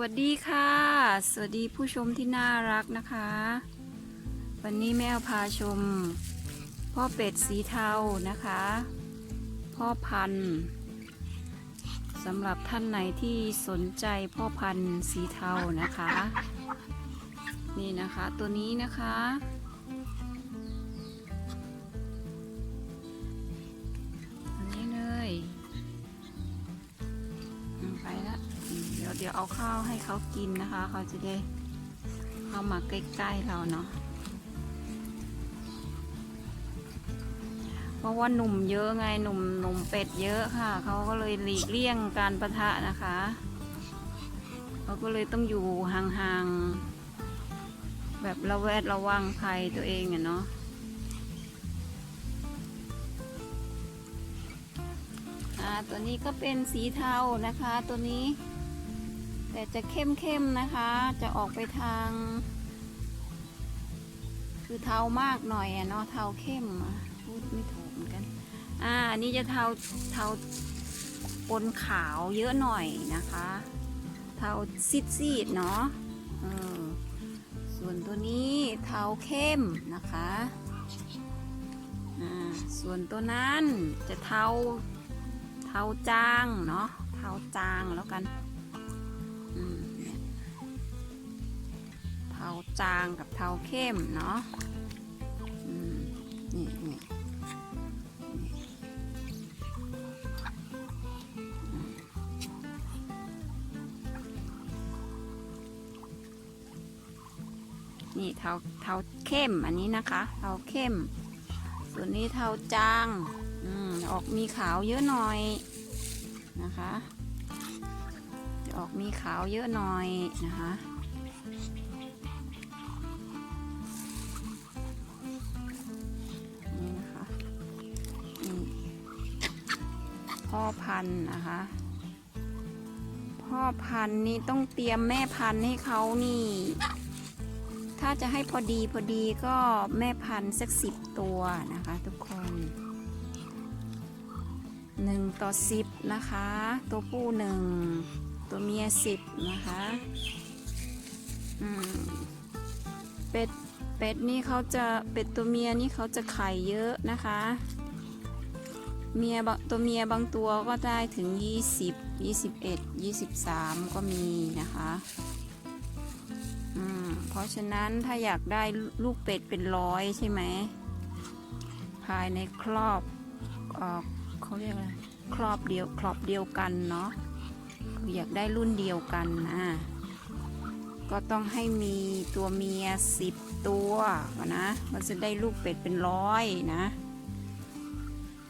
วัสดีค่ะ สวัสดีผู้ชมที่น่ารักนะคะ วันนี้แม่พาชม พ่อเป็ดสีเทานะคะ พ่อพันธุ์สำหรับท่านไหนที่สนใจพ่อพันธุ์สีเทานะคะ นี่นะคะตัวนี้นะคะ เดี๋ยวเอาข้าวให้เขากินนะคะ เขาจะได้เข้ามาใกล้ๆเราเนาะเพราะว่าหนุ่มเยอะไงหนุ่มหนุ่มเป็ดเยอะค่ะ เขาก็เลยหลีกเลี่ยงการประทะนะคะเขาก็เลยต้องอยู่ห่างๆแบบระแวดระวังภัยตัวเองอะเนาะตัวนี้ก็เป็นสีเทานะคะ ตัวนี้ แต่จะเข้มๆนะคะ จะออกไปทาง คือเทามากหน่อยอะเนาะเทาเข้มพูดไม่ถูกเหมือนกัน อ่านนี้จะเทาเทาปนขาวเยอะหน่อยนะคะ เทาซีดๆเนาะเออส่วนตัวนี้เทาเข้มนะคะส่วนตัวนั้นจะเทาเทาจางเนาะเทาจางแล้วกัน เทาจางกับเทาเข้มเนาะนี่นี่นี่เทาเทาเข้มอันนี้นะคะ เทาเข้ม ส่วนนี้เทาจาง อืม ออกมีขาวเยอะหน่อยนะคะ ออกมีขาวเยอะหน่อยนะคะนี่นะคะนี่พ่อพันธุ์นะคะ พ่อพันธุ์นี่ต้องเตรียมแม่พันธุ์ให้เขานี่ ถ้าจะให้พอดีพอดีก็แม่พันธุ์สักสิบตัวนะคะทุกคนหนึ่งต่อสิบนะคะ ตัวผู้หนึ่ง ตัวเมียสิบนะคะอืมเป็ดเป็ดนี่เขาจะเป็ดตัวเมียนี่เขาจะไข่เยอะนะคะ เมียตัวเมียบางตัวก็ได้ถึง 20 21 23 ก็มีนะคะอืมเพราะฉะนั้นถ้าอยากได้ลูกเป็ดเป็นร้อยใช่ไหม ภายในครอบเอ่อเขาเรียกอะไรครอบเดียวครอบเดียวกันเนาะ ออยากได้รุ่นเดียวกันนะก็ต้องให้มีตัวเมียสิบตัวนะ มันจะได้ลูกเป็ดเป็นร้อยนะ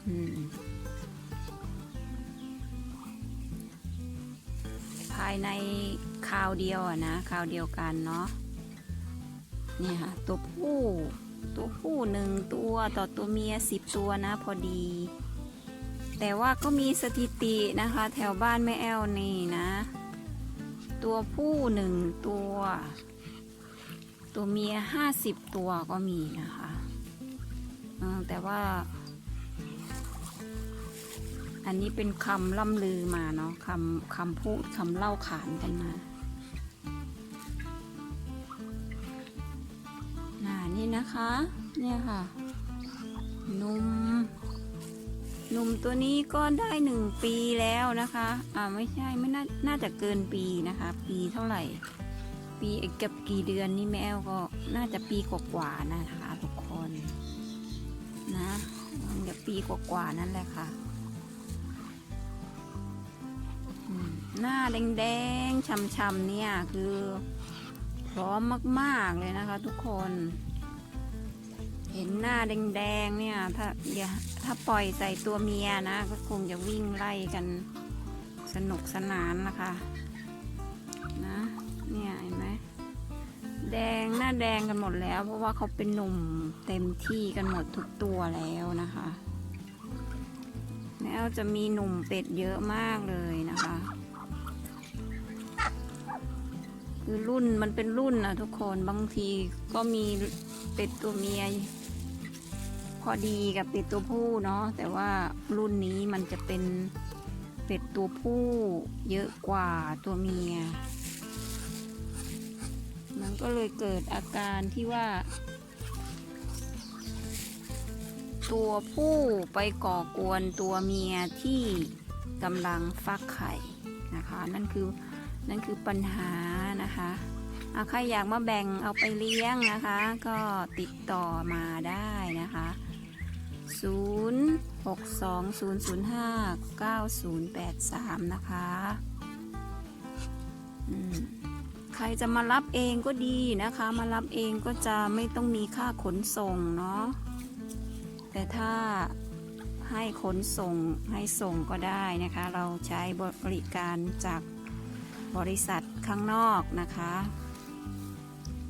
อืมภายในคราวเดียวนะคราวเดียวกันเนาะเนี่ยค่ะ ตัวผู้ ตัวผู้หนึ่งตัวต่อตัวเมียสิบตัวนะ พอดี แต่ว่าก็มีสถิตินะคะ แถวบ้านแม่แอลนี่นะ ตัวผู้หนึ่งตัว ตัวเมียห้าสิบตัวก็มีนะคะแต่ว่า อันนี้เป็นคำล่ำลือมาเนาะคำคำพูดคำเล่าขานกันมาน่านี่นะคะ เนี่ยค่ะ นุ่ม หนุ่มตัวนี้ก็ได้หนึ่งปีแล้วนะคะ อ่าไม่ใช่ไม่น่าน่าจะเกินปีนะคะ ปีเท่าไหร่ ปีเกับกี่เดือนนี่แมวก็น่าจะปีกว่าๆนะคะทุกคนนะมันจะปีกว่าๆนั่นแหละค่ะหน้าแดงๆช้ำๆเนี่ยคือพร้อมมากๆเลยนะคะทุกคน เห็นหน้าแดงๆเนี่ย ถ้าอย่าถ้าปล่อยใส่ตัวเมียนะ ก็คงจะวิ่งไล่กันสนุกสนานนะคะนะเนี่ยเห็นไหมแดงหน้าแดงกันหมดแล้ว เพราะว่าเขาเป็นหนุ่มเต็มที่กันหมดทุกตัวแล้วนะคะแล้วจะมีหนุ่มเป็ดเยอะมากเลยนะคะ คือรุ่นมันเป็นรุ่นนะทุกคนบางทีก็มีเป็ดตัวเมีย พอดีกับเป็ดตัวผู้เนาะแต่ว่ารุ่นนี้มันจะเป็นเป็ดตัวผู้เยอะกว่าตัวเมีย มันก็เลยเกิดอาการที่ว่า ตัวผู้ไปก่อกวนตัวเมียที่กำลังฟักไข่นะคะ นั่นคือนั่นคือปัญหานะคะอะใครอยากมาแบ่งเอาไปเลี้ยงนะคะ ก็ติดต่อมาได้นะคะ 0620059083 นะคะอืมใครจะมารับเองก็ดีนะคะ มารับเองก็จะไม่ต้องมีค่าขนส่งเนาะแต่ถ้าให้ขนส่งให้ส่งก็ได้นะคะ เราใช้บริการจากบริษัทข้างนอกนะคะ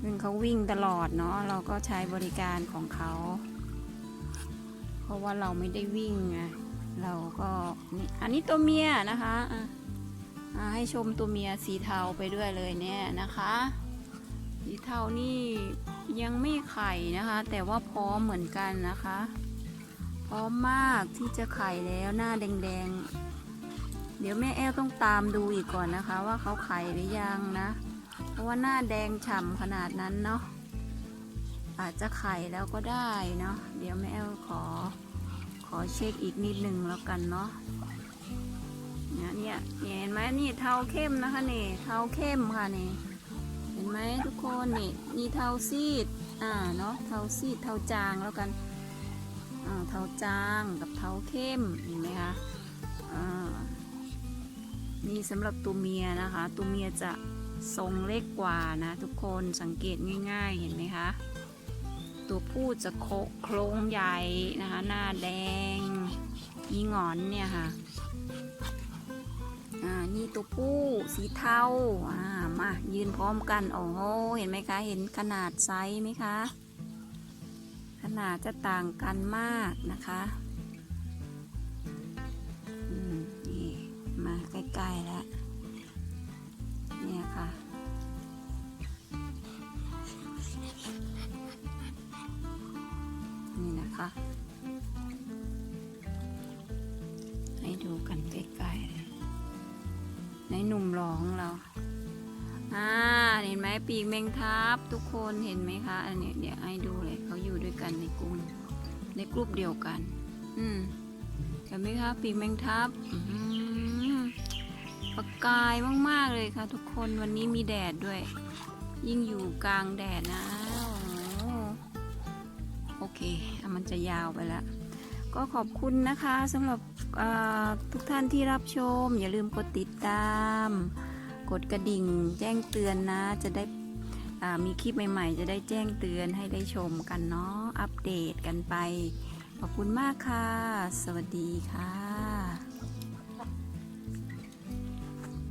ซึ่งเขาวิ่งตลอดเนาะเราก็ใช้บริการของเขา เพราะว่าเราไม่ได้วิ่งไงเราก็อันนี้ตัวเมียนะคะอะอะให้ชมตัวเมียสีเทาไปด้วยเลยเนี่ยนะคะ สีเทานี่ยังไม่ไข่นะคะ แต่ว่าพร้อมเหมือนกันนะคะ พร้อมมากที่จะไข่แล้วหน้าแดงๆ เดี๋ยวแม่แอลต้องตามดูอีกก่อนนะคะ ว่าเขาไข่หรือยังนะ เพราะว่าหน้าแดงฉ่ำขนาดนั้นเนาะ อาจจะไข่แล้วก็ได้เนาะเดี๋ยวแม่แอลขอ ขอเช็คอีกนิดหนึ่งแล้วกันเนาะเนี่ยเนี่ยเนี่ยเห็นไหมนี่เทาเข้มนะคะนี่เทาเข้มค่ะนี่เห็นไหมทุกคนนี่นี่เทาซีดอ่าเนาะเทาซีดเทาจางแล้วกันอ่าเทาจางกับเทาเข้มเห็นไหมคะอ่านี่สำหรับตัวเมียนะคะ ตัวเมียจะทรงเล็กกว่านะทุกคนสังเกตง่าย ๆ เห็นไหมคะ ตัวผู้จะโคโครงใหญ่นะคะ หน้าแดง มีงอนเนี่ยค่ะ อ่า นี่ตัวผู้สีเทา อ่า มายืนพร้อมกันโอ้โหเห็นไหมคะ เห็นขนาดไซส์ไหมคะ ขนาดจะต่างกันมากนะคะ อืม นี่ มาใกล้ๆแล้ว นะคะให้ดูกันใกล้ๆเลยในหนุ่มหล่อของเราอ่าเห็นไหมปีกแมงทับทุกคนเห็นไหมคะอันนี้เดี๋ยวให้ดูเลยเขาอยู่ด้วยกันในกลุ่มในกลุ่มเดียวกัน อืมเห็นไหมคะปีกแมงทับประกายมากๆเลยค่ะ ทุกคนวันนี้มีแดดด้วย ยิ่งอยู่กลางแดดนะ เคมันจะยาวไปแล้วก็ขอบคุณนะคะสำหรับทุกท่านที่รับชม อย่าลืมกดติดตาม กดกระดิ่ง แจ้งเตือนนะ จะได้มีคลิปใหม่ๆ จะได้แจ้งเตือนให้ได้ชมกันเนาะอัปเดตกันไป ขอบคุณมากค่ะ สวัสดีค่ะ